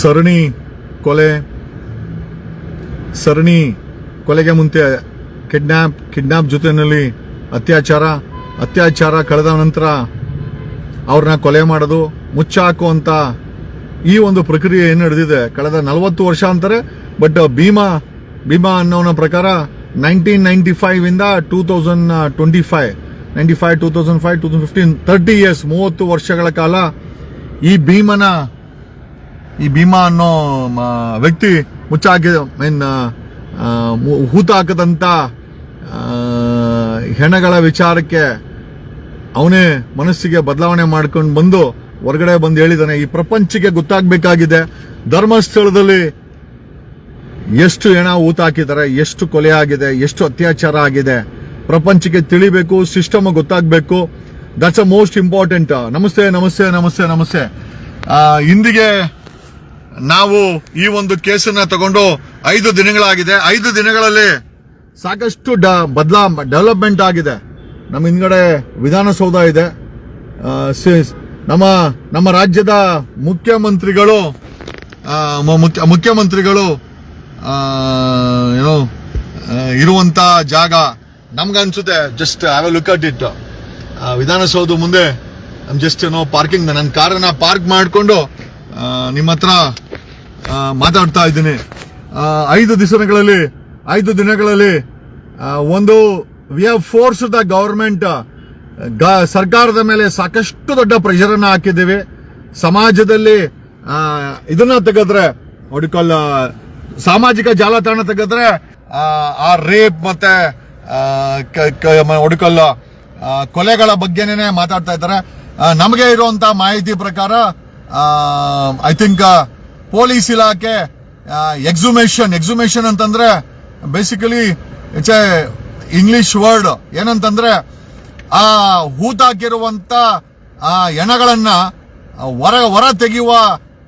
ಸರಣಿ ಕೊಲೆ, ಸರಣಿ ಕೊಲೆಗೆ ಮುಂತೆ ಕಿಡ್ನಾಪ್ ಕಿಡ್ನಾಪ್ ಜೊತೆಯಲ್ಲಿ ಅತ್ಯಾಚಾರ ಅತ್ಯಾಚಾರ ಕಳೆದ ನಂತರ ಅವ್ರನ್ನ ಕೊಲೆ ಮಾಡೋದು, ಮುಚ್ಚಾಕುವಂತ ಈ ಒಂದು ಪ್ರಕ್ರಿಯೆ ಏನು ನಡೆದಿದೆ? ಕಳೆದ ನಲವತ್ತು ವರ್ಷ ಅಂತಾರೆ ಬಟ್ ಭೀಮಾ ಭೀಮಾ ಅನ್ನೋನ ಪ್ರಕಾರ ನೈನ್ಟೀನ್ ನೈನ್ಟಿ ಫೈವ್ ಇಂದ two thousand twenty five ninety five two thousand five two thousand fifteen thirty years ಮೂವತ್ತು ವರ್ಷಗಳ ಕಾಲ ಈ ಭೀಮನ ಈ ಭೀಮಾ ಅನ್ನೋ ವ್ಯಕ್ತಿ ಮುಚ್ಚಾಕಿ ಮೀನ್ ಹೂತ ಹಾಕದಂತ ಹೆಣಗಳ ವಿಚಾರಕ್ಕೆ ಅವನೇ ಮನಸ್ಸಿಗೆ ಬದಲಾವಣೆ ಮಾಡ್ಕೊಂಡು ಬಂದು ಹೊರಗಡೆ ಬಂದು ಹೇಳಿದಾನೆ. ಈ ಪ್ರಪಂಚಕ್ಕೆ ಗೊತ್ತಾಗಬೇಕಾಗಿದೆ. ಧರ್ಮಸ್ಥಳದಲ್ಲಿ ಎಷ್ಟು ಹೆಣ ಊತ ಹಾಕಿದ್ದಾರೆ, ಎಷ್ಟು ಕೊಲೆ ಆಗಿದೆ, ಎಷ್ಟು ಅತ್ಯಾಚಾರ ಆಗಿದೆ. ಪ್ರಪಂಚಕ್ಕೆ ತಿಳಿಬೇಕು, ಸಿಸ್ಟಮ್ ಗೊತ್ತಾಗಬೇಕು. ದಟ್ಸ್ ಅ ಮೋಸ್ಟ್ ಇಂಪಾರ್ಟೆಂಟ್ ನಮಸ್ತೆ ನಮಸ್ತೆ ನಮಸ್ತೆ ನಮಸ್ತೆ. ಇಂದಿಗೆ ನಾವು ಈ ಒಂದು ಕೇಸನ್ನ ತಗೊಂಡು ಐದು ದಿನಗಳಾಗಿದೆ. ಐದು ದಿನಗಳಲ್ಲಿ ಸಾಕಷ್ಟು ಡ ಬದಲಾ ಡೆವಲಪ್ಮೆಂಟ್ ಆಗಿದೆ. ನಮ್ಮ ಹಿಂದ್ಗಡೆ ವಿಧಾನಸೌಧ ಇದೆ. ನಮ್ಮ ನಮ್ಮ ರಾಜ್ಯದ ಮುಖ್ಯಮಂತ್ರಿಗಳು ಮುಖ್ಯ, ಮುಖ್ಯಮಂತ್ರಿಗಳು ಏನು ಇರುವಂತ ಜಾಗ ನಮ್ಗನ್ಸುತ್ತೆ. Just I will look at it Vidhana Soudha ಮುಂದೆ ಜಸ್ಟ್ ಏನೋ ಪಾರ್ಕಿಂಗ್ ನನ್ನ ಕಾರನ್ನ ಪಾರ್ಕ್ ಮಾಡಿಕೊಂಡು ನಿಮ್ಮ ಹತ್ರ ಮಾತಾಡ್ತಾ ಇದ್ದೀನಿ. ಐದು ದಿವಸಗಳಲ್ಲಿ ಐದು ದಿನಗಳಲ್ಲಿ ಒಂದು we have force the government ಸರ್ಕಾರದ ಮೇಲೆ ಸಾಕಷ್ಟು ದೊಡ್ಡ ಪ್ರೆಷರ್ ಅನ್ನ ಹಾಕಿದ್ದೀವಿ. ಸಮಾಜದಲ್ಲಿ ಇದನ್ನ ತೆಗೆದ್ರೆ ಒಡಿಕಲ್ ಸಾಮಾಜಿಕ ಜಾಲತಾಣ ತೆಗೆದ್ರೆ ಆ, ಆ ರೇಪ್ ಮತ್ತೆ ಒಡಿಕಲ್ ಕೊಲೆಗಳ ಬಗ್ಗೆನೇ ಮಾತಾಡ್ತಾ ಇದ್ದಾರೆ. ನಮಗೆ ಇರುವಂತ ಮಾಹಿತಿ ಪ್ರಕಾರ ಐ ಥಿಂಕ್ ಪೊಲೀಸ್ ಇಲಾಖೆ ಎಕ್ಸುಮೇಷನ್ ಎಕ್ಸುಮೇಷನ್ ಅಂತಂದ್ರೆ ಬೇಸಿಕಲಿ ಇಟ್ಸ್ ಇಂಗ್ಲಿಷ್ ವರ್ಡ್ ಏನಂತಂದ್ರೆ ಆ ಹೂತಾಕಿರುವಂತ, ಆ ಎಣಗಳನ್ನ ಹೊರ ಹೊರ ತೆಗೆಯುವ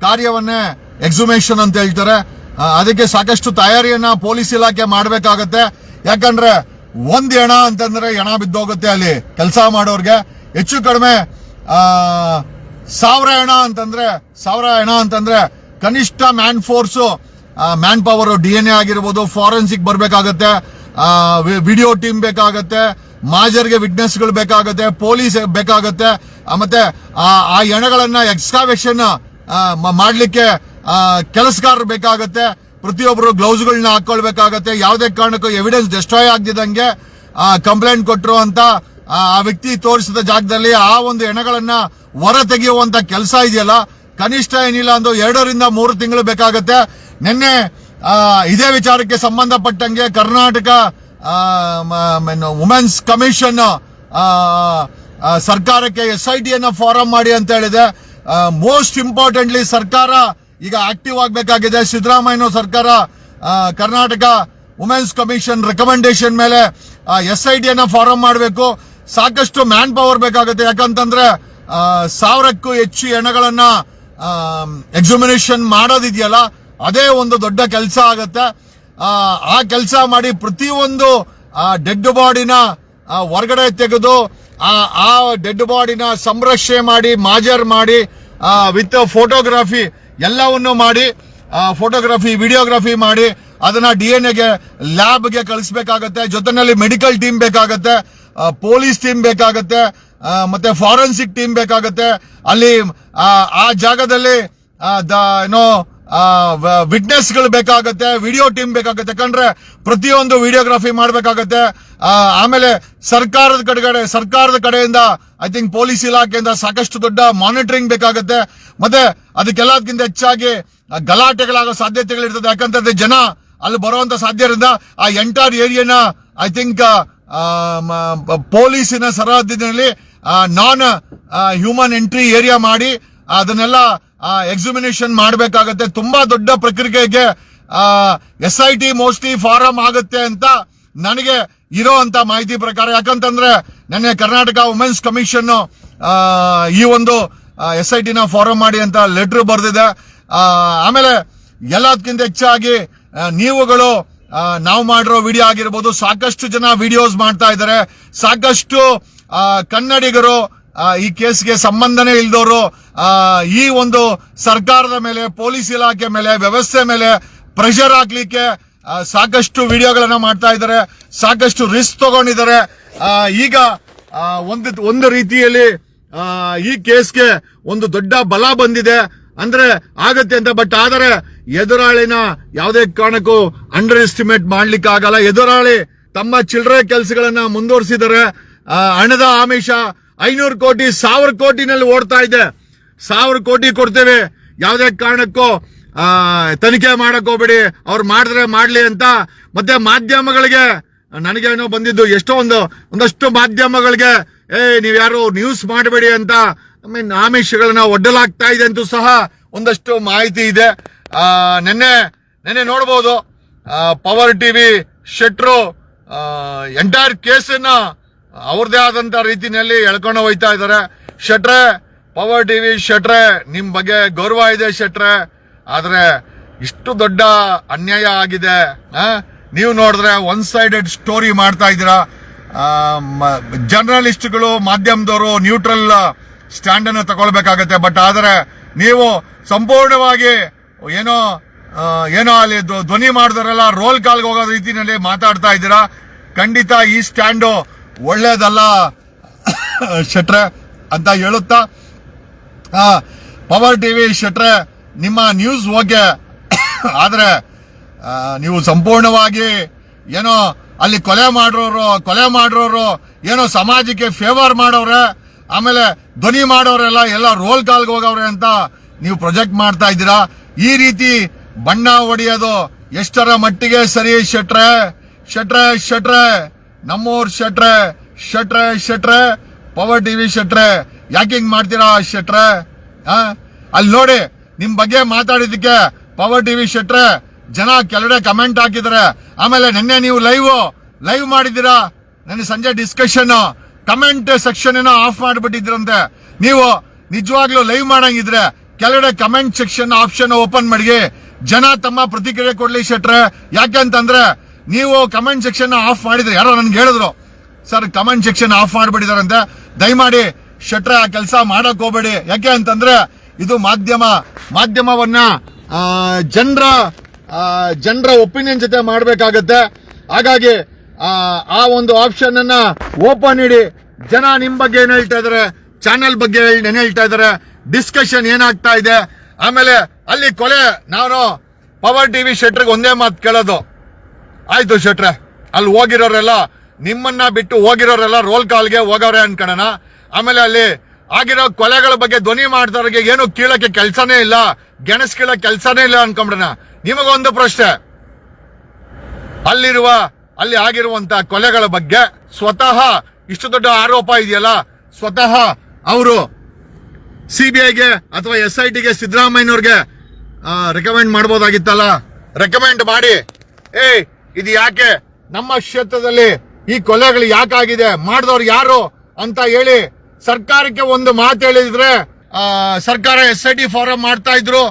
ಕಾರ್ಯವನ್ನೇ ಎಕ್ಸುಮೇಷನ್ ಅಂತ ಹೇಳ್ತಾರೆ. ಅದಕ್ಕೆ ಸಾಕಷ್ಟು ತಯಾರಿಯನ್ನ ಪೊಲೀಸ್ ಇಲಾಖೆ ಮಾಡಬೇಕಾಗತ್ತೆ. ಯಾಕಂದ್ರೆ ಒಂದ್ ಎಣ ಅಂತಂದ್ರೆ ಎಣ ಬಿದ್ದೋಗುತ್ತೆ ಅಲ್ಲಿ ಕೆಲಸ ಮಾಡೋರ್ಗೆ. ಹೆಚ್ಚು ಕಡಿಮೆ ಸಾವಿರ ಎಣ ಅಂತಂದ್ರೆ, ಸಾವಿರ ಎಣ ಅಂತಂದ್ರೆ ಕನಿಷ್ಠ man force man power D N A ಆಗಿರ್ಬೋದು ಫಾರೆನ್ಸಿಕ್ ಬರ್ಬೇಕಾಗತ್ತೆ ವಿಡಿಯೋ ಟೀಮ್ ಬೇಕಾಗತ್ತೆ ಮಾಜರ್ಗೆ ವಿಟ್ನೆಸ್ಗಳು ಬೇಕಾಗತ್ತೆ ಪೊಲೀಸ್ ಬೇಕಾಗತ್ತೆ ಮತ್ತೆ, ಆ ಎಣಗಳನ್ನು ಎಕ್ಸ್ಕಾವೇಷನ್ ಮಾಡ್ಲಿಕ್ಕೆ ಕೆಲಸಗಾರರು ಬೇಕಾಗತ್ತೆ, ಪ್ರತಿಯೊಬ್ಬರು ಗ್ಲೌಸ್ಗಳನ್ನ ಹಾಕೊಳ್ಬೇಕಾಗತ್ತೆ, ಯಾವುದೇ ಕಾರಣಕ್ಕೂ ಎವಿಡೆನ್ಸ್ ಡೆಸ್ಟ್ರಾಯ್ ಆಗದಿದ್ದಂಗೆ ಕಂಪ್ಲೇಂಟ್ ಕೊಟ್ಟರು ಅಂತ ಆ ವ್ಯಕ್ತಿ ತೋರಿಸಿದ ಜಾಗದಲ್ಲಿ ಆ ಒಂದು ಎಣಗಳನ್ನು ಹೊರ ತೆಗೆಯುವಂತ ಕೆಲಸ ಇದೆಯಲ್ಲ ಕನಿಷ್ಠ ಏನಿಲ್ಲ ಅಂದು ಎರಡರಿಂದ ಮೂರು ತಿಂಗಳು ಬೇಕಾಗತ್ತೆ. ನಿನ್ನೆ ಇದೇ ವಿಚಾರಕ್ಕೆ ಸಂಬಂಧಪಟ್ಟಂಗೆ ಕರ್ನಾಟಕ ವುಮೆನ್ಸ್ ಕಮಿಷನ್ ಸರ್ಕಾರಕ್ಕೆ ಎಸ್ ಐ ಟಿ ಅನ್ನ ಫಾರಂ ಮಾಡಿ ಅಂತ ಹೇಳಿದೆ. ಮೋಸ್ಟ್ ಇಂಪಾರ್ಟೆಂಟ್ಲಿ ಸರ್ಕಾರ ಈಗ ಆಕ್ಟಿವ್ ಆಗಬೇಕಾಗಿದೆ. ಸಿದ್ದರಾಮಯ್ಯ ಸರ್ಕಾರ ಕರ್ನಾಟಕ ವುಮೆನ್ಸ್ ಕಮಿಷನ್ ರೆಕಮೆಂಡೇಶನ್ ಮೇಲೆ ಎಸ್ ಐ ಟಿ ಅನ್ನ ಫಾರಂ ಮಾಡಬೇಕು. ಸಾಕಷ್ಟು ಮ್ಯಾನ್ ಪವರ್ ಬೇಕಾಗುತ್ತೆ. ಯಾಕಂತಂದ್ರೆ ಸಾವಿರಕ್ಕೂ ಹೆಚ್ಚು ಹೆಣಗಳನ್ನ ಎಕ್ಸಾಮಿನೇಷನ್ ಮಾಡೋದಿದೆಯಲ್ಲ ಅದೇ ಒಂದು ದೊಡ್ಡ ಕೆಲಸ ಆಗತ್ತೆ. ಆ, ಕೆಲಸ ಮಾಡಿ ಪ್ರತಿಯೊಂದು ಡೆಡ್ ಬಾಡಿನ ಹೊರಗಡೆ ತೆಗೆದು ಆ ಆ ಡೆಡ್ ಬಾಡಿನ ಸಂರಕ್ಷಣೆ ಮಾಡಿ ಮಾಜರ್ ಮಾಡಿ ವಿತ್ ಫೋಟೋಗ್ರಫಿ ಎಲ್ಲವನ್ನು ಮಾಡಿ ಫೋಟೋಗ್ರಫಿ ವಿಡಿಯೋಗ್ರಫಿ ಮಾಡಿ ಅದನ್ನ ಡಿ ಎನ್ ಎಗೆ ಲ್ಯಾಬ್ಗೆ ಕಳಿಸ್ಬೇಕಾಗತ್ತೆ. ಜೊತೆನಲ್ಲಿ ಮೆಡಿಕಲ್ ಟೀಮ್ ಬೇಕಾಗತ್ತೆ. ಪೊಲೀಸ್ ಟೀಮ್ ಬೇಕಾಗತ್ತೆ. ಮತ್ತೆ ಫಾರೆನ್ಸಿಕ್ ಟೀಮ್ ಬೇಕಾಗುತ್ತೆ. ಅಲ್ಲಿ ಆ, ಜಾಗದಲ್ಲಿ ಏನೋ ವಿಟ್ನೆಸ್ಗಳು ಬೇಕಾಗುತ್ತೆ ವಿಡಿಯೋ ಟೀಮ್ ಬೇಕಾಗುತ್ತೆ. ಯಾಕಂದ್ರೆ ಪ್ರತಿಯೊಂದು ವಿಡಿಯೋಗ್ರಫಿ ಮಾಡಬೇಕಾಗತ್ತೆ. ಆಮೇಲೆ ಸರ್ಕಾರದ ಕಡೆಗಡೆ ಸರ್ಕಾರದ ಕಡೆಯಿಂದ ಐ ಥಿಂಕ್ ಪೊಲೀಸ್ ಇಲಾಖೆಯಿಂದ ಸಾಕಷ್ಟು ದೊಡ್ಡ ಮಾನಿಟರಿಂಗ್ ಬೇಕಾಗುತ್ತೆ. ಮತ್ತೆ ಅದಕ್ಕೆಲ್ಲದಕ್ಕಿಂತ ಹೆಚ್ಚಾಗಿ ಗಲಾಟೆಗಳಾಗೋ ಗಲಾಟೆಗಳಾಗೋ ಸಾಧ್ಯತೆಗಳಿರ್ತದೆ. ಯಾಕಂತಂದ್ರೆ ಜನ ಅಲ್ಲಿ ಬರುವಂತ ಸಾಧ್ಯರಿಂದ ಆ ಎಂಟೈರ್ ಏರಿಯಾನ ಐ ಥಿಂಕ್ ಪೊಲೀಸಿನ ಸರಹದ್ದಿನಲ್ಲಿ ನಾನ್ ಹ್ಯೂಮನ್ ಎಂಟ್ರಿ ಏರಿಯಾ ಮಾಡಿ ಅದನ್ನೆಲ್ಲ ಎಕ್ಸಿಮಿನೇಷನ್ ಮಾಡಬೇಕಾಗತ್ತೆ. ತುಂಬಾ ದೊಡ್ಡ ಪ್ರಕ್ರಿಯೆಗೆ S I T mostly form ಆಗುತ್ತೆ ಅಂತ ನನಗೆ ಇರೋ ಅಂತ ಮಾಹಿತಿ ಪ್ರಕಾರ. ಯಾಕಂತಂದ್ರೆ ನೆನ್ನೆ ಕರ್ನಾಟಕ ವುಮೆನ್ಸ್ ಕಮಿಷನ್ ಈ ಒಂದು ಎಸ್ ಐ ಟಿನ ಫಾರಂ ಮಾಡಿ ಅಂತ ಲೆಟರ್ ಬರೆದಿದೆ. ಆಮೇಲೆ ಎಲ್ಲದಕ್ಕಿಂತ ಹೆಚ್ಚಾಗಿ ನೀವುಗಳು ನಾವು ಮಾಡಿರೋ ವಿಡಿಯೋ ಆಗಿರ್ಬೋದು, ಸಾಕಷ್ಟು ಜನ ವಿಡಿಯೋಸ್ ಮಾಡ್ತಾ ಇದ್ದಾರೆ. ಸಾಕಷ್ಟು ಕನ್ನಡಿಗರು ಆ, ಈ ಕೇಸ್ಗೆ ಸಂಬಂಧನೇ ಇಲ್ದವರು ಈ ಒಂದು ಸರ್ಕಾರದ ಮೇಲೆ ಪೊಲೀಸ್ ಇಲಾಖೆ ಮೇಲೆ ವ್ಯವಸ್ಥೆ ಮೇಲೆ ಪ್ರೆಷರ್ ಹಾಕ್ಲಿಕ್ಕೆ ಸಾಕಷ್ಟು ವಿಡಿಯೋಗಳನ್ನ ಮಾಡ್ತಾ ಇದ್ದಾರೆ ಸಾಕಷ್ಟು ರಿಸ್ಕ್ ತಗೊಂಡಿದ್ದಾರೆ. ಈಗ ಒಂದು ಒಂದು ರೀತಿಯಲ್ಲಿ ಈ ಕೇಸ್ಗೆ ಒಂದು ದೊಡ್ಡ ಬಲ ಬಂದಿದೆ. ಅಂದ್ರೆ ಆಗತ್ತೆ ಅಂತ ಬಟ್ ಆದರೆ ಎದುರಾಳಿನ ಯಾವುದೇ ಕಾರಣಕ್ಕೂ ಅಂಡರ್ ಎಸ್ಟಿಮೇಟ್ ಮಾಡ್ಲಿಕ್ಕೆ ಆಗಲ್ಲ ಎದುರಾಳಿ ತಮ್ಮ ಚಿಲ್ಲರೆ ಕೆಲಸಗಳನ್ನ ಮುಂದುವರಿಸಿದ್ದಾರೆ. ಆ, ಹಣದ ಆಮಿಷ ಐನೂರು ಕೋಟಿ, ಸಾವಿರ ಕೋಟಿನಲ್ಲಿ ಓಡ್ತಾ ಇದೆ. ಸಾವಿರ ಕೋಟಿ ಕೊಡ್ತೇವೆ. ಯಾವುದೇ ಕಾರಣಕ್ಕೂ ತನಿಖೆ ಮಾಡಕ್ ಹೋಗ್ಬೇಡಿ. ಅವ್ರು ಮಾಡಿದ್ರೆ ಮಾಡ್ಲಿ ಅಂತ. ಮತ್ತೆ ಮಾಧ್ಯಮಗಳಿಗೆ ನನಗೇನೋ ಬಂದಿದ್ದು ಎಷ್ಟೋ ಒಂದು, ಒಂದಷ್ಟು ಮಾಧ್ಯಮಗಳಿಗೆ, ಏ ನೀವ್ಯಾರು ನ್ಯೂಸ್ ಮಾಡಬೇಡಿ ಅಂತ. ಐ ಮೀನ್ ಆಮಿಷಗಳನ್ನ ಒಡ್ಡಲಾಗ್ತಾ ಇದೆ ಅಂತೂ ಸಹ ಒಂದಷ್ಟು ಮಾಹಿತಿ ಇದೆ. ನೆನ್ನೆ ನೆನ್ನೆ ನೋಡ್ಬೋದು. ಪವರ್ ಟಿವಿ ಶೆಟ್ರು ಎಂಟೈರ್ ಕೇಸನ್ನ ಅವ್ರದೇ ಆದಂತ ರೀತಿಯಲ್ಲಿ ಎಳ್ಕೊಂಡು ಹೋಯ್ತಾ ಇದ್ದಾರೆ. ಶೆಟ್ರೆ ಪವರ್ ಟಿವಿ ಶೆಟ್ರೆ, ನಿಮ್ ಬಗ್ಗೆ ಗೌರವ ಇದೆ ಶೆಟ್ರೆ. ಆದ್ರೆ ಇಷ್ಟು ದೊಡ್ಡ ಅನ್ಯಾಯ ಆಗಿದೆ. ನೀವು ನೋಡಿದ್ರೆ ಒನ್ ಸೈಡೆಡ್ ಸ್ಟೋರಿ ಮಾಡ್ತಾ ಇದ್ದೀರಾ. ಜರ್ನಲಿಸ್ಟ್ಗಳು ಮಾಧ್ಯಮದವರು ನ್ಯೂಟ್ರಲ್ ಸ್ಟ್ಯಾಂಡ್ ಅನ್ನು ತಗೊಳ್ಬೇಕಾಗತ್ತೆ. ಬಟ್ ಆದರೆ ನೀವು ಸಂಪೂರ್ಣವಾಗಿ ಏನೋ ಏನೋ ಅಲ್ಲಿ ಧ್ವನಿ ಮಾಡಿದ್ರಲ್ಲ ರೋಲ್ ಕಾಲ್ಗೆ ಹೋಗೋ ರೀತಿಯಲ್ಲಿ ಮಾತಾಡ್ತಾ ಇದ್ದೀರಾ. ಖಂಡಿತ ಈ ಸ್ಟ್ಯಾಂಡು ಒಳ್ಳೇದಲ್ಲ, ಶೆಟ್ರೆ ಅಂತ ಹೇಳುತ್ತಾ ಪವರ್ ಟಿವಿ ಶೆಟ್ರೆ, ನಿಮ್ಮ ನ್ಯೂಸ್ ಓಕೆ ಆದರೆ ನೀವು ಸಂಪೂರ್ಣವಾಗಿ ಏನೋ ಅಲ್ಲಿ ಕೊಲೆ ಮಾಡೋರು ಕೊಲೆ ಮಾಡೋರು ಏನೋ ಸಮಾಜಕ್ಕೆ ಫೇವರ್ ಮಾಡೋರೆ, ಆಮೇಲೆ ಧ್ವನಿ ಮಾಡೋರೆಲ್ಲ ಎಲ್ಲ ರೋಲ್ ಕಾಲ್ಗೆ ಹೋಗವ್ರೆ ಅಂತ ನೀವು ಪ್ರೊಜೆಕ್ಟ್ ಮಾಡ್ತಾ ಇದ್ದೀರಾ? ಈ ರೀತಿ ಬಣ್ಣ ಹೊಡೆಯೋದು ಎಷ್ಟರ ಮಟ್ಟಿಗೆ ಸರಿ ಶೆಟ್ರೆ? ಶೆಟ್ರೆ ಶೆಟ್ರೆ. ನಮ್ಮೂರ್ ಶೆಟ್ರೆ ಶೆಟ್ರೆ ಶೆಟ್ರೆ, ಪವರ್ ಟಿವಿ ಶೆಟ್ರೆ, ಯಾಕೆ ಹಿಂಗ್ ಮಾಡ್ತೀರಾ ಶೆಟ್ರೆ? ಅಲ್ಲಿ ನೋಡಿ, ನಿಮ್ ಬಗ್ಗೆ ಮಾತಾಡಿದಕ್ಕೆ ಪವರ್ ಟಿವಿ ಶೆಟ್ರೆ, ಜನ ಕೆಳಗಡೆ ಕಮೆಂಟ್ ಹಾಕಿದ್ರೆ ಆಮೇಲೆ ನಿನ್ನೆ ನೀವು ಲೈವ್ ಲೈವ್ ಮಾಡಿದ್ದೀರಾ? ನನ್ನ ಸಂಜೆ ಡಿಸ್ಕಷನ್ ಕಮೆಂಟ್ ಸೆಕ್ಷನ್ ಏನೋ ಆಫ್ ಮಾಡಿಬಿಟ್ಟಿದ್ರಂತೆ. ನೀವು ನಿಜವಾಗ್ಲೂ ಲೈವ್ ಮಾಡಂಗಿದ್ರೆ ಕೆಳಗಡೆ ಕಮೆಂಟ್ ಸೆಕ್ಷನ್ ಆಪ್ಷನ್ ಓಪನ್ ಮಾಡಿ ಜನ ತಮ್ಮ ಪ್ರತಿಕ್ರಿಯೆ ಕೊಡ್ಲಿ ಶೆಟ್ರೆ. ಯಾಕೆ ಅಂತಂದ್ರೆ ನೀವು ಕಮೆಂಟ್ ಸೆಕ್ಷನ್ ಆಫ್ ಮಾಡಿದ್ರೆ ಯಾರೋ ನನ್ಗೆ ಹೇಳಿದ್ರು ಸರ್ ಕಮೆಂಟ್ ಸೆಕ್ಷನ್ ಆಫ್ ಮಾಡಿಬಿಟ್ಟಿದಾರಂತೆ. ದಯಮಾಡಿ ಶಟ್ರ ಕೆಲಸ ಮಾಡಕ್ ಹೋಗ್ಬೇಡಿ. ಯಾಕೆ ಅಂತಂದ್ರೆ ಇದು ಮಾಧ್ಯಮ ಮಾಧ್ಯಮವನ್ನ ಜನರ ಜನರ ಒಪಿನಿಯನ್ ಜೊತೆ ಮಾಡಬೇಕಾಗತ್ತೆ. ಹಾಗಾಗಿ ಆ, ಆ ಒಂದು ಆಪ್ಷನ್ ಅನ್ನ ಓಪನ್ ಇಡಿ. ಜನ ನಿಮ್ ಬಗ್ಗೆ ಏನ್ ಹೇಳ್ತಾ ಇದಾರೆ ಚಾನೆಲ್ ಬಗ್ಗೆ ಏನ್ ಹೇಳ್ತಾ ಇದಾರೆ ಡಿಸ್ಕಷನ್ ಏನಾಗ್ತಾ ಇದೆ. ಆಮೇಲೆ ಅಲ್ಲಿ ಕೊಲೆ ನಾನು ಪವರ್ ಟಿವಿ ಶೆಟ್ರಿಗೆ ಒಂದೇ ಮಾತು ಕೇಳೋದು. ಆಯ್ತು ಶೆಟ್ರೆ, ಅಲ್ಲಿ ಹೋಗಿರೋರೆಲ್ಲ ನಿಮ್ಮನ್ನ ಬಿಟ್ಟು ಹೋಗಿರೋರೆಲ್ಲ ರೋಲ್ ಕಾಲ್ಗೆ ಹೋಗವ್ರೆ ಅನ್ಕೊಳ್ಳೋಣ ಆಮೇಲೆ ಅಲ್ಲಿ ಆಗಿರೋ ಕೊಲೆಗಳ ಬಗ್ಗೆ ಧ್ವನಿ ಮಾಡ್ದವ್ರಿಗೆ ಏನು ಕೀಳಕ್ಕೆ ಕೆಲಸನೇ ಇಲ್ಲ, ಗೆಣಸ್ ಕೀಳಕ್ ಕೆಲಸನೇ ಇಲ್ಲ ಅನ್ಕೊಂಬಿಡೋಣ. ನಿಮಗೊಂದು ಪ್ರಶ್ನೆ. ಅಲ್ಲಿರುವ, ಅಲ್ಲಿ ಆಗಿರುವಂತ ಕೊಲೆಗಳ ಬಗ್ಗೆ ಸ್ವತಃ ಇಷ್ಟು ದೊಡ್ಡ ಆರೋಪ ಇದೆಯಲ್ಲ, ಸ್ವತಃ ಅವರು ಸಿಬಿಐಗೆ ಅಥವಾ ಎಸ್ ಐ ಟಿಗೆ ಸಿದ್ದರಾಮಯ್ಯನವ್ರಿಗೆ ರೆಕಮೆಂಡ್ ಮಾಡ್ಬೋದಾಗಿತ್ತಲ್ಲ? ರೆಕಮೆಂಡ್ ಮಾಡಿ. ಏಯ್ ಇದು ಯಾಕೆ? ನಮ್ಮ ಕ್ಷೇತ್ರದಲ್ಲಿ ಈ ಕೊಲೆಗಳು ಯಾಕಾಗಿದೆ? ಮಾಡಿದವ್ರು ಯಾರು ಅಂತ ಹೇಳಿ ಸರ್ಕಾರಕ್ಕೆ ಒಂದು ಮಾತು ಹೇಳಿದ್ರೆ ಸರ್ಕಾರ ಎಸ್ ಐ ಟಿ ಫಾರಂ ಮಾಡ್ತಾ ಇದ್ರು.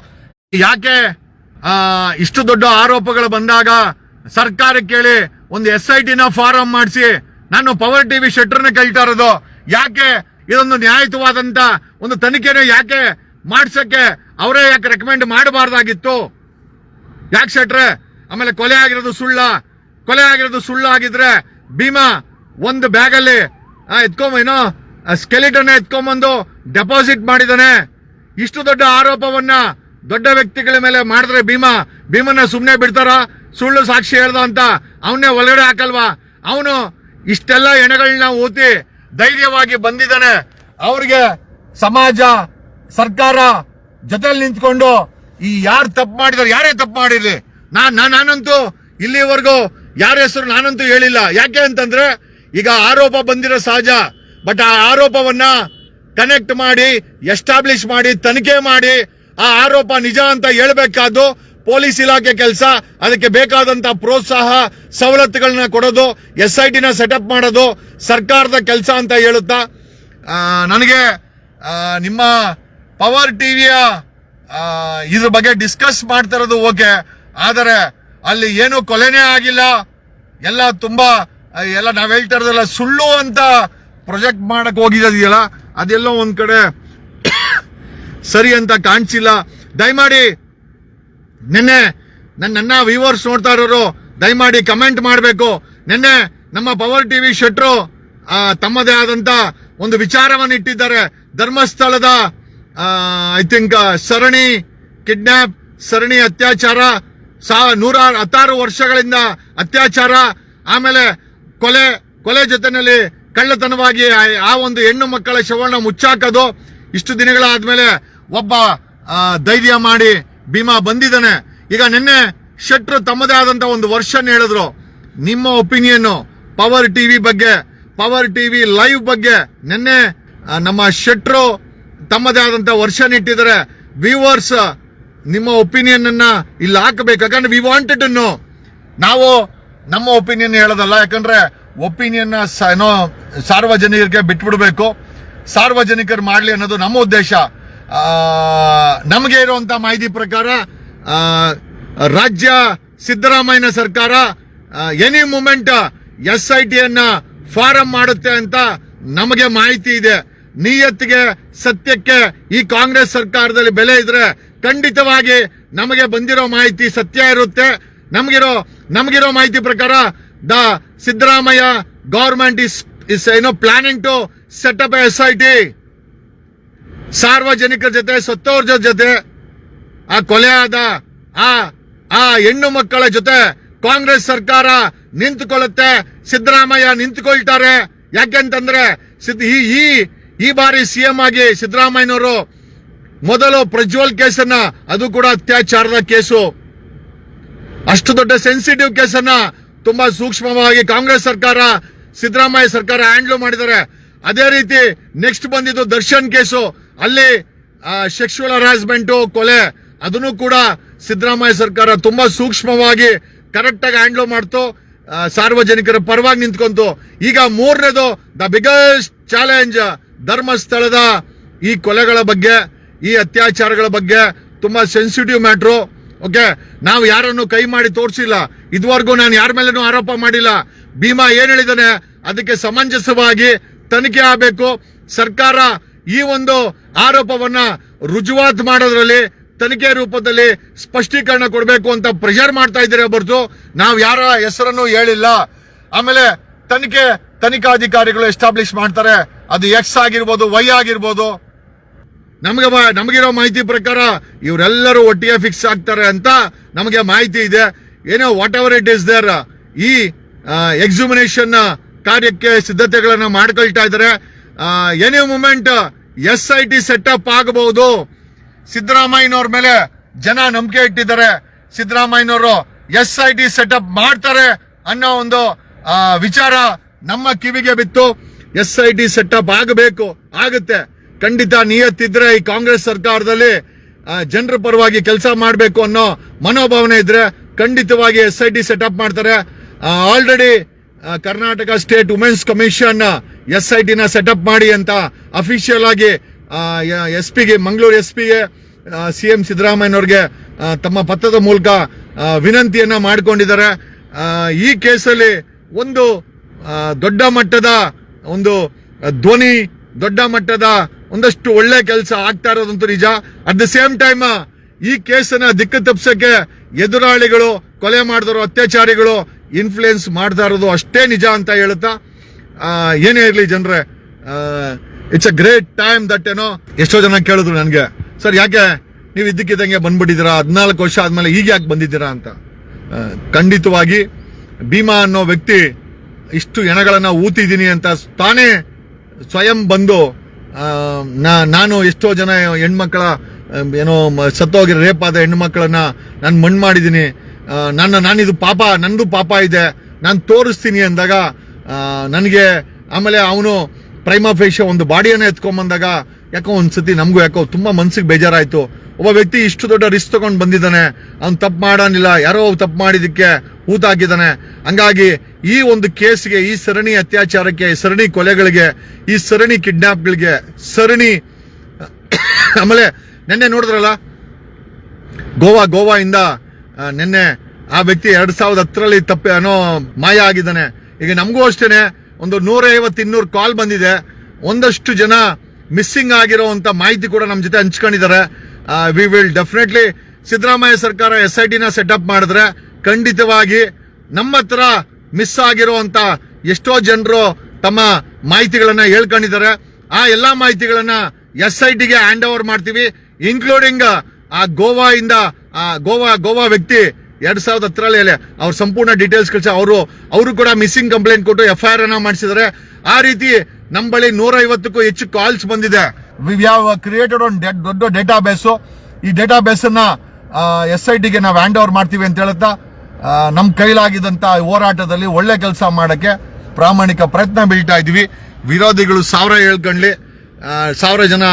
ಯಾಕೆ? ಇಷ್ಟು ದೊಡ್ಡ ಆರೋಪಗಳು ಬಂದಾಗ ಸರ್ಕಾರಕ್ಕೆ ಹೇಳಿ ಒಂದು ಎಸ್ ಐ ಟಿನ ಫಾರಂ ಮಾಡಿಸಿ, ನಾನು ಪವರ್ ಟಿವಿ ಶೆಟ್ಟರ್ನ ಕೇಳ್ತಾ ಇರೋದು. ಯಾಕೆ? ಇದೊಂದು ನ್ಯಾಯಯುತವಾದಂತ ಒಂದು ತನಿಖೆನ ಯಾಕೆ ಮಾಡ್ಸಕ್ಕೆ ಅವರೇ ಯಾಕೆ ರೆಕಮೆಂಡ್ ಮಾಡಬಾರ್ದಾಗಿತ್ತು? ಯಾಕೆ ಶೆಟ್ರೆ? ಆಮೇಲೆ ಕೊಲೆ ಆಗಿರೋದು ಸುಳ್ಳ. ಕೊಲೆ ಆಗಿರೋದು ಸುಳ್ಳು ಆಗಿದ್ರೆ ಭೀಮಾ ಒಂದು ಬ್ಯಾಗಲ್ಲಿ ಎತ್ಕೊಂಬೇನೋ ಸ್ಕೆಲಿಟನ್ ಎತ್ಕೊಂಬಂದು ಡೆಪಾಸಿಟ್ ಮಾಡಿದಾನೆ. ಇಷ್ಟು ದೊಡ್ಡ ಆರೋಪವನ್ನ ದೊಡ್ಡ ವ್ಯಕ್ತಿಗಳ ಮೇಲೆ ಮಾಡಿದ್ರೆ ಭೀಮಾ, ಭೀಮನ್ನ ಸುಮ್ಮನೆ ಬಿಡ್ತಾರ? ಸುಳ್ಳು ಸಾಕ್ಷಿ ಹೇಳ್ದ ಅಂತ ಅವನ್ನೇ ಒಳಗಡೆ ಹಾಕಲ್ವಾ? ಅವನು ಇಷ್ಟೆಲ್ಲ ಎಣೆಗಳನ್ನ ಊತಿ ಧೈರ್ಯವಾಗಿ ಬಂದಿದ್ದಾನೆ. ಅವ್ರಿಗೆ ಸಮಾಜ, ಸರ್ಕಾರ ಜೊತೆಲಿ ನಿಂತ್ಕೊಂಡು ಈ ಯಾರು ತಪ್ಪು ಮಾಡಿದಾರೆ, ಯಾರೇ ತಪ್ಪು ಮಾಡಿರ್ಲಿ ನಾನ್ ನಾನ್- ನಾನಂತೂ ಇಲ್ಲಿವರೆಗೂ ಯಾರ ಹೆಸರು ನಾನಂತೂ ಹೇಳಿಲ್ಲ. ಯಾಕೆ ಅಂತಂದ್ರೆ ಈಗ ಆರೋಪ ಬಂದಿರೋ ಸಹಜ. ಬಟ್ ಆ ಆರೋಪವನ್ನ ಕನೆಕ್ಟ್ ಮಾಡಿ ಎಸ್ಟಾಬ್ಲಿಷ್ ಮಾಡಿ, ತನಿಖೆ ಮಾಡಿ ಆ ಆರೋಪ ನಿಜ ಅಂತ ಹೇಳ್ಬೇಕಾದ್ದು ಪೊಲೀಸ್ ಇಲಾಖೆ ಕೆಲಸ. ಅದಕ್ಕೆ ಬೇಕಾದಂತ ಪ್ರೋತ್ಸಾಹ, ಸವಲತ್ತುಗಳನ್ನ ಕೊಡೋದು ಎಸ್ ಐ ಟಿನ ಸೆಟಪ್ ಮಾಡೋದು ಸರ್ಕಾರದ ಕೆಲಸ ಅಂತ ಹೇಳುತ್ತಾ. ನನಗೆ ನಿಮ್ಮ ಪವರ್ ಟಿವಿಯ ಇದ್ರ ಬಗ್ಗೆ ಡಿಸ್ಕಸ್ ಮಾಡ್ತಿರೋದು ಓಕೆ ಆದರೆ ಅಲ್ಲಿ ಏನು ಕೊಲೆನೇ ಆಗಿಲ್ಲ. ಎಲ್ಲ ತುಂಬಾ ಎಲ್ಲ ನಾವ್ ಹೇಳ್ತಾ ಇರೋದಲ್ಲ ಸುಳ್ಳು ಅಂತ ಪ್ರೊಜೆಕ್ಟ್ ಮಾಡಕ್ ಹೋಗಿದೆಯಲ್ಲ, ಅದೆಲ್ಲ ಒಂದ್ ಕಡೆ ಸರಿ ಅಂತ ಕಾಣಿಸಿಲ್ಲ. ದಯಮಾಡಿ ನಿನ್ನೆ ನನ್ನ ವ್ಯೂವರ್ಸ್ ನೋಡ್ತಾ ಇರೋರು, ದಯಮಾಡಿ ಕಮೆಂಟ್ ಮಾಡಬೇಕು. ನಿನ್ನೆ ನಮ್ಮ ಪವರ್ ಟಿವಿ ಶೆಟ್ರು ತಮ್ಮದೇ ಆದಂತ ಒಂದು ವಿಚಾರವನ್ನು ಇಟ್ಟಿದ್ದಾರೆ. ಧರ್ಮಸ್ಥಳದ ಐ ಥಿಂಕ್ ಸರಣಿ ಕಿಡ್ನಾಪ್ ಸರಣಿ ಅತ್ಯಾಚಾರ ನೂರ ಹತ್ತಾರು ವರ್ಷಗಳಿಂದ ಅತ್ಯಾಚಾರ, ಆಮೇಲೆ ಕೊಲೆ ಕೊಲೆ ಜೊತೆಯಲ್ಲಿ ಕಳ್ಳತನವಾಗಿ ಆ- ಒಂದು ಹೆಣ್ಣು ಮಕ್ಕಳ ಶವನ ಮುಚ್ಚಾಕೋದು. ಇಷ್ಟು ದಿನಗಳಾದ್ಮೇಲೆ ಒಬ್ಬ ಧೈರ್ಯ ಮಾಡಿ ಭೀಮಾ ಬಂದಿದ್ದಾನೆ. ಈಗ ನಿನ್ನೆ ಶೆಟ್ರು ತಮ್ಮದೇ ಆದಂತ ಒಂದು ವರ್ಷನ್ ಹೇಳಿದ್ರು. ನಿಮ್ಮ ಒಪಿನಿಯನ್ ಪವರ್ ಟಿವಿ ಬಗ್ಗೆ, ಪವರ್ ಟಿವಿ ಲೈವ್ ಬಗ್ಗೆ ನಿನ್ನೆ ನಮ್ಮ ಶೆಟ್ರು ತಮ್ಮದೇ ಆದಂತ ವರ್ಷನ್ ಇಟ್ಟಿದ್ದಾರೆ. ವ್ಯೂವರ್ಸ್ ನಿಮ್ಮ ಒಪಿನಿಯನ್ ಅನ್ನ ಇಲ್ಲಿ ಹಾಕಬೇಕು. ಯಾಕಂದ್ರೆ ವಿ ವಾಂಟೆಡ್ ಅನ್ನು ನಾವು ನಮ್ಮ ಒಪಿನಿಯನ್ ಹೇಳೋದಲ್ಲ, ಯಾಕಂದ್ರೆ ಒಪಿನಿಯನ್ ಏನೋ ಸಾರ್ವಜನಿಕರಿಗೆ ಬಿಟ್ಬಿಡ್ಬೇಕು. ಸಾರ್ವಜನಿಕರು ಮಾಡ್ಲಿ ಅನ್ನೋದು ನಮ್ಮ ಉದ್ದೇಶ. ನಮಗೆ ಇರುವಂತ ಮಾಹಿತಿ ಪ್ರಕಾರ ರಾಜ್ಯ ಸಿದ್ದರಾಮಯ್ಯನ ಸರ್ಕಾರ ಎನಿ ಮೂಮೆಂಟ್ ಎಸ್ ಐ ಟಿಯನ್ನ ಫಾರಂ ಮಾಡುತ್ತೆ ಅಂತ ನಮಗೆ ಮಾಹಿತಿ ಇದೆ. ನಿಯತ್ತಿಗೆ ಸತ್ಯಕ್ಕೆ ಈ ಕಾಂಗ್ರೆಸ್ ಸರ್ಕಾರದಲ್ಲಿ ಬೆಲೆ ಇದ್ರೆ ಖಂಡಿತವಾಗಿ ನಮಗೆ ಬಂದಿರೋ ಮಾಹಿತಿ ಸತ್ಯ ಇರುತ್ತೆ. ನಮಗಿರೋ ನಮಗಿರೋ ಮಾಹಿತಿ ಪ್ರಕಾರ the Siddaramaiah government is is ಏನೋ planning to set up S I T ಸಾರ್ವಜನಿಕರ ಜೊತೆ ಸತ್ತೋರ್ಜ ಜೊತೆ, ಆ ಕೊಲೆ ಆದ, ಆ ಆ ಹೆಣ್ಣು ಮಕ್ಕಳ ಜೊತೆ ಕಾಂಗ್ರೆಸ್ ಸರ್ಕಾರ ನಿಂತುಕೊಳ್ಳುತ್ತೆ. ಸಿದ್ದರಾಮಯ್ಯ ನಿಂತುಕೊಳ್ತಾರೆ. ಯಾಕೆಂತಂದ್ರೆ ಈ ಈ ಬಾರಿ ಸಿಎಂ ಆಗಿ ಸಿದ್ದರಾಮಯ್ಯನವರು ಮೊದಲು ಪ್ರಜ್ವಲ್ ಕೇಸನ್ನ, ಅದು ಕೂಡ ಅತ್ಯಾಚಾರದ ಕೇಸು. ಅಷ್ಟು ದೊಡ್ಡ ಸೆನ್ಸಿಟಿವ್ ಕೇಸನ್ನ ತುಂಬಾ ಸೂಕ್ಷ್ಮವಾಗಿ ಕಾಂಗ್ರೆಸ್ ಸರ್ಕಾರ, ಸಿದ್ದರಾಮಯ್ಯ ಸರ್ಕಾರ ಹ್ಯಾಂಡಲ್ ಮಾಡಿದ್ದಾರೆ. ಅದೇ ರೀತಿ ನೆಕ್ಸ್ಟ್ ಬಂದಿದ್ದು ದರ್ಶನ್ ಕೇಸು. ಅಲ್ಲಿ ಸೆಕ್ಷುವಲ್ ಹರಾಸ್ಮೆಂಟ್ ಕೊಲೆ, ಅದನ್ನು ಕೂಡ ಸಿದ್ದರಾಮಯ್ಯ ಸರ್ಕಾರ ತುಂಬಾ ಸೂಕ್ಷ್ಮವಾಗಿ ಕರೆಕ್ಟ್ ಆಗಿ ಹ್ಯಾಂಡ್ಲ್ ಮಾಡ್ತು. ಸಾರ್ವಜನಿಕರ ಪರವಾಗಿ ನಿಂತ್ಕೊಂತು. ಈಗ ಮೂರನೇದು ದ ಬಿಗ್ಗೆಸ್ಟ್ ಚಾಲೆಂಜ್ ಧರ್ಮಸ್ಥಳದ ಈ ಕೊಲೆಗಳ ಬಗ್ಗೆ. ಈ ಅತ್ಯಾಚಾರಗಳ ಬಗ್ಗೆ ತುಂಬಾ ಸೆನ್ಸಿಟಿವ್ ಮ್ಯಾಟ್ರು ಓಕೆ ನಾವು ಯಾರನ್ನು ಕೈ ಮಾಡಿ ತೋರಿಸಿಲ್ಲ. ಇದುವರೆಗೂ ನಾನು ಯಾರ ಮೇಲೇನೂ ಆರೋಪ ಮಾಡಿಲ್ಲ. ಭೀಮಾ ಏನ್ ಹೇಳಿದಾನೆ? ಅದಕ್ಕೆ ಸಮಂಜಸವಾಗಿ ತನಿಖೆ ಆಗಬೇಕು. ಸರ್ಕಾರ ಈ ಒಂದು ಆರೋಪವನ್ನ ರುಜುವಾತ್ ಮಾಡೋದ್ರಲ್ಲಿ, ತನಿಖೆ ರೂಪದಲ್ಲಿ ಸ್ಪಷ್ಟೀಕರಣ ಕೊಡಬೇಕು ಅಂತ ಪ್ರೆಷರ್ ಮಾಡ್ತಾ ಇದ್ದಾರೆ ಹೊರತು. ನಾವು ಯಾರ ಹೆಸರನ್ನು ಹೇಳಿಲ್ಲ. ಆಮೇಲೆ ತನಿಖೆ ತನಿಖಾಧಿಕಾರಿಗಳು ಎಸ್ಟಾಬ್ಲಿಷ್ ಮಾಡ್ತಾರೆ. ಅದು ಎಕ್ಸ್ ಆಗಿರ್ಬೋದು ವೈ ಆಗಿರ್ಬೋದು. ನಮಗೆ ನಮಗಿರೋ ಮಾಹಿತಿ ಪ್ರಕಾರ ಇವರೆಲ್ಲರೂ ಒಟ್ಟಿಗೆ ಫಿಕ್ಸ್ ಆಗ್ತಾರೆ ಅಂತ ನಮಗೆ ಮಾಹಿತಿ ಇದೆ. ಏನೋ whatever it is there ಈ ಎಕ್ಸಿಮಿನೇಷನ್ ಕಾರ್ಯಕ್ಕೆ ಸಿದ್ಧತೆಗಳನ್ನು ಮಾಡ್ಕೊಳ್ತಾ ಇದ್ದಾರೆ any moment S I T setup ಆಗಬಹುದು ಸಿದ್ದರಾಮಯ್ಯನವ್ರ ಮೇಲೆ ಜನ ನಂಬಿಕೆ ಇಟ್ಟಿದ್ದಾರೆ. ಸಿದ್ದರಾಮಯ್ಯನವರು ಎಸ್ ಐ ಟಿ ಸೆಟಪ್ ಮಾಡ್ತಾರೆ ಅನ್ನೋ ಒಂದು ವಿಚಾರ ನಮ್ಮ ಕಿವಿಗೆ ಬಿತ್ತು. ಎಸ್ ಐ ಟಿ ಸೆಟಪ್ ಆಗಬೇಕು, ಆಗುತ್ತೆ. ಖಂಡಿತ ನಿಯತ್ತಿದ್ರೆ ಈ ಕಾಂಗ್ರೆಸ್ ಸರ್ಕಾರದಲ್ಲಿ ಜನರ ಪರವಾಗಿ ಕೆಲಸ ಮಾಡಬೇಕು ಅನ್ನೋ ಮನೋಭಾವನೆ ಇದ್ರೆ ಖಂಡಿತವಾಗಿ ಎಸ್ ಐ ಟಿ ಸೆಟಪ್ ಮಾಡ್ತಾರೆ. Already Karnataka state women's commission S I ಟಿನ setup ಮಾಡಿ ಅಂತ ಅಫಿಷಿಯಲ್ ಆಗಿ ಎಸ್ ಪಿಗೆ, ಮಂಗಳೂರು ಎಸ್ ಪಿಗೆ ಸಿ ಎಂ ಸಿದ್ದರಾಮಯ್ಯನವ್ರಿಗೆ ತಮ್ಮ ಪತ್ರದ ಮೂಲಕ ವಿನಂತಿಯನ್ನ ಮಾಡಿಕೊಂಡಿದ್ದಾರೆ. ಈ ಕೇಸಲ್ಲಿ ಒಂದು ದೊಡ್ಡ ಮಟ್ಟದ ಒಂದು ಧ್ವನಿ, ದೊಡ್ಡ ಮಟ್ಟದ ಒಂದಷ್ಟು ಒಳ್ಳೆ ಕೆಲಸ ಆಗ್ತಾ ಇರೋದಂತೂ ನಿಜ. ಅಟ್ ದ ಸೇಮ್ ಟೈಮ್ ಈ ಕೇಸನ್ನ ದಿಕ್ಕು ತಪ್ಪಿಸಕ್ಕೆ ಎದುರಾಳಿಗಳು, ಕೊಲೆ ಮಾಡಿದವರು, ಅತ್ಯಾಚಾರಿಗಳು ಇನ್ಫ್ಲುಯೆನ್ಸ್ ಮಾಡ್ತಾ ಇರೋದು ಅಷ್ಟೇ ನಿಜ ಅಂತ ಹೇಳುತ್ತಾ ಏನೇ ಇರಲಿ ಜನರೇ it's a great time that ಏನೋ ಎಷ್ಟೋ ಜನ ಕೇಳಿದ್ರು ನನಗೆ, ಸರ್, ಯಾಕೆ ನೀವು ಇದ್ದಕ್ಕಿದ್ದಂಗೆ ಬಂದ್ಬಿಟ್ಟಿದ್ದೀರಾ? ಹದಿನಾಲ್ಕು ವರ್ಷ ಆದಮೇಲೆ ಈಗ ಯಾಕೆ ಬಂದಿದ್ದೀರಾ ಅಂತ. ಖಂಡಿತವಾಗಿ ಭೀಮಾ ಅನ್ನೋ ವ್ಯಕ್ತಿ ಇಷ್ಟು ಎಣಗಳನ್ನು ಊತಿದ್ದೀನಿ ಅಂತ ತಾನೇ ಸ್ವಯಂ ಬಂದು ನಾ- ನಾನು ಎಷ್ಟೋ ಜನ ಹೆಣ್ಮಕ್ಳ ಏನೋ ಸತ್ತೋಗಿರೋ ರೇಪ್ ಆದ ಹೆಣ್ಮಕ್ಳನ್ನ ನಾನು ಮಣ್ಣು ಮಾಡಿದ್ದೀನಿ ನನ್ನ, ನಾನಿದು ಪಾಪ, ನಂದು ಪಾಪ ಇದೆ. ನಾನು ತೋರಿಸ್ತೀನಿ ಅಂದಾಗ ನನಗೆ ಆಮೇಲೆ ಅವನು ಪ್ರೈಮಾಫೇಶ ಒಂದು ಬಾಡಿಯನ್ನು ಎತ್ಕೊಂಬಂದಾಗ ಯಾಕೋ ಒಂದ್ಸತಿ ನಮಗೂ ಯಾಕೋ ತುಂಬ ಮನ್ಸಿಗೆ ಬೇಜಾರಾಯಿತು. ಒಬ್ಬ ವ್ಯಕ್ತಿ ಇಷ್ಟು ದೊಡ್ಡ ರಿಸ್ಕ್ ತೊಗೊಂಡು ಬಂದಿದ್ದಾನೆ. ಅವ್ನು ತಪ್ಪು ಮಾಡೋನಿಲ್ಲ. ಯಾರೋ ತಪ್ಪು ಮಾಡಿದ್ದಕ್ಕೆ ಊತ ಹಾಕಿದ್ದಾನೆ ಹಂಗಾಗಿ ಈ ಒಂದು ಕೇಸ್ಗೆ, ಈ ಸರಣಿ ಅತ್ಯಾಚಾರಕ್ಕೆ ಸರಣಿ ಕೊಲೆಗಳಿಗೆ, ಈ ಸರಣಿ ಕಿಡ್ನಾಪ್ಗಳಿಗೆ ಸರಣಿ, ಆಮೇಲೆ ನಿನ್ನೆ ನೋಡಿದ್ರಲ್ಲ, ಗೋವಾ, ಗೋವಾಯಿಂದ ಇಂದ ನಿನ್ನೆ ಆ ವ್ಯಕ್ತಿ ಎರಡ್ ಸಾವಿರದ ಹತ್ತರಲ್ಲಿ ತಪ್ಪೆ, ಏನೋ ಮಾಯ ಆಗಿದ್ದಾನೆ. ಈಗ ನಮಗೂ ಅಷ್ಟೇನೆ, ಒಂದು ನೂರೈವತ್ತು ಇನ್ನೂರು ಕಾಲ್ ಬಂದಿದೆ. ಒಂದಷ್ಟು ಜನ ಮಿಸ್ಸಿಂಗ್ ಆಗಿರುವಂತ ಮಾಹಿತಿ ಕೂಡ ನಮ್ಮ ಜೊತೆ ಹಂಚ್ಕೊಂಡಿದ್ದಾರೆ. ವಿ ವಿಲ್ ಡೆಫಿನೆಟ್ಲಿ ಸಿದ್ದರಾಮಯ್ಯ ಸರ್ಕಾರ ಎಸ್ ಐ ಟಿನ ಸೆಟಪ್ ಮಾಡಿದ್ರೆ ಖಂಡಿತವಾಗಿ ನಮ್ಮ ಹತ್ರ ಮಿಸ್ ಆಗಿರುವಂತ ಎಷ್ಟೋ ಜನರು ತಮ್ಮ ಮಾಹಿತಿಗಳನ್ನ ಹೇಳ್ಕೊಂಡಿದ್ದಾರೆ. ಆ ಎಲ್ಲಾ ಮಾಹಿತಿಗಳನ್ನ ಎಸ್ ಐ ಟಿಗೆ ಹ್ಯಾಂಡ್ ಓವರ್ ಮಾಡ್ತೀವಿ. ಇನ್ಕ್ಲೂಡಿಂಗ್ ಆ ಗೋವಾ ಇಂದ ಆ ಗೋವಾ ಗೋವಾ ವ್ಯಕ್ತಿ ಎರಡ್ ಸಾವಿರದ ಹತ್ತರಲ್ಲಿ ಅವ್ರ ಸಂಪೂರ್ಣ ಡೀಟೇಲ್ಸ್ ಕಳಿಸಿ, ಅವರು ಅವರು ಕೂಡ ಮಿಸ್ಸಿಂಗ್ ಕಂಪ್ಲೇಂಟ್ ಕೊಟ್ಟು ಎಫ್ ಐ ಆರ್ ಅನ್ನ ಮಾಡಿಸಿದ್ದಾರೆ. ಆ ರೀತಿ ನಮ್ಮ ಬಳಿ ನೂರ ಐವತ್ತಕ್ಕೂ ಹೆಚ್ಚು ಕಾಲ್ಸ್ ಬಂದಿದೆ. ಕ್ರಿಯೇಟೆಡ್ ಒಂದು ದೊಡ್ಡ ಡೇಟಾ ಬೇಸು ಈ ಡೇಟಾ ಬೇಸ್ ಅನ್ನ ಎಸ್ ಐ ಟಿಗೆ ನಾವು ಹ್ಯಾಂಡ್ ಓವರ್ ಮಾಡ್ತೀವಿ ಅಂತ ಹೇಳ್ತಾ ನಮ್ಮ ಕೈಲಾಗಿದ್ದಂಥ ಹೋರಾಟದಲ್ಲಿ ಒಳ್ಳೆ ಕೆಲಸ ಮಾಡಕ್ಕೆ ಪ್ರಾಮಾಣಿಕ ಪ್ರಯತ್ನ ಬೀಳ್ತಾ ಇದೀವಿ ವಿರೋಧಿಗಳು ಸಾವಿರ ಹೇಳ್ಕೊಂಡ್ಲಿ ಸಾವಿರ ಜನ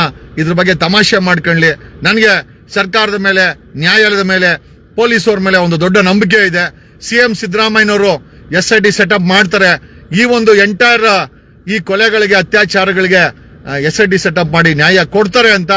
ಇದ್ರ ಬಗ್ಗೆ ತಮಾಷೆ ಮಾಡ್ಕೊಳ್ಳಿ ನನಗೆ ಸರ್ಕಾರದ ಮೇಲೆ, ನ್ಯಾಯಾಲಯದ ಮೇಲೆ, ಪೊಲೀಸವ್ರ ಮೇಲೆ ಒಂದು ದೊಡ್ಡ ನಂಬಿಕೆ ಇದೆ. ಸಿ ಎಂ ಸಿದ್ದರಾಮಯ್ಯನವರು ಎಸ್ ಐ ಟಿ ಸೆಟಪ್ ಮಾಡ್ತಾರೆ. ಈ ಒಂದು ಎಂಟೈರ್ ಈ ಕೊಲೆಗಳಿಗೆ, ಅತ್ಯಾಚಾರಗಳಿಗೆ ಎಸ್ ಐ ಟಿ ಸೆಟಪ್ ಮಾಡಿ ನ್ಯಾಯ ಕೊಡ್ತಾರೆ ಅಂತ